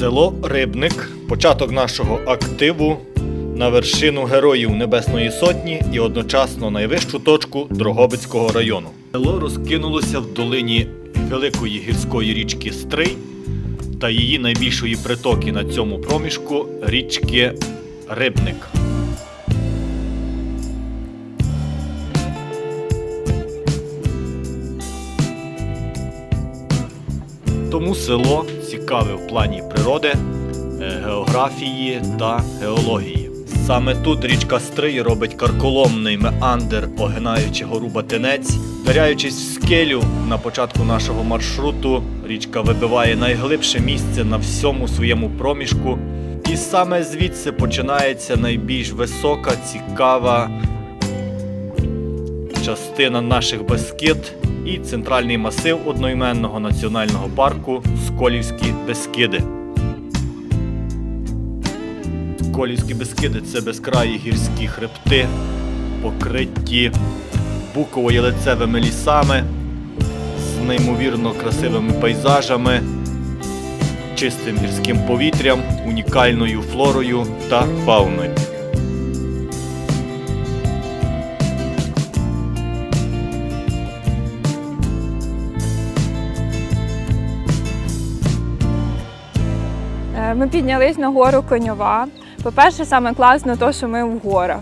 Село Рибник початок нашого активу на вершину Героїв Небесної Сотні і одночасно найвищу точку Дрогобицького району. Село розкинулося в долині великої гірської річки Стрий та її найбільшої притоки на цьому проміжку річки Рибник. Тому село цікаве в плані природи, е, географії та геології. Саме тут річка Стрий робить карколомний меандр, огинаючи гору Батинець. Вдаряючись в скелю на початку нашого маршруту, річка вибиває найглибше місце на всьому своєму проміжку. І саме звідси починається найбільш висока, цікава частина наших Бескид і центральний масив одноіменного національного парку Сколівські Бескиди. Сколівські Бескиди це безкраї гірські хребти, покриті буково-ялицевими лісами з неймовірно красивими пейзажами, чистим гірським повітрям, унікальною флорою та фауною. Ми піднялись на гору Коньова. По-перше, саме класно, то, що ми в горах.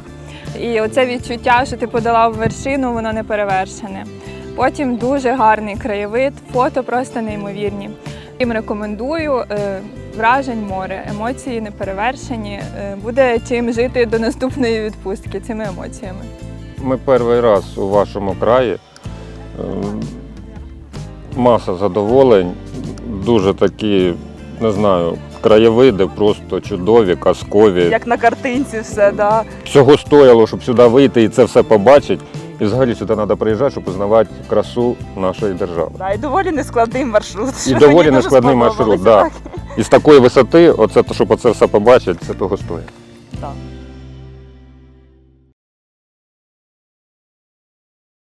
І оце відчуття, що ти подолав вершину, воно не перевершене. Потім дуже гарний краєвид, фото просто неймовірні. Їм рекомендую е, вражень море, емоції не перевершені. Е, Буде чим жити до наступної відпустки цими емоціями. Ми перший раз у вашому краї. Маса задоволень, дуже такі, не знаю, краєвиди просто чудові, казкові. як на картинці все, да. Всього стояло, щоб сюди вийти і це все побачити. І взагалі сюди треба приїжджати, щоб познавати красу нашої держави. да. І доволі нескладний маршрут. І що доволі мені дуже нескладний маршрут, сподобалося, да. так. І з такої висоти, оце, щоб оце все побачити, це того стоїть. Так.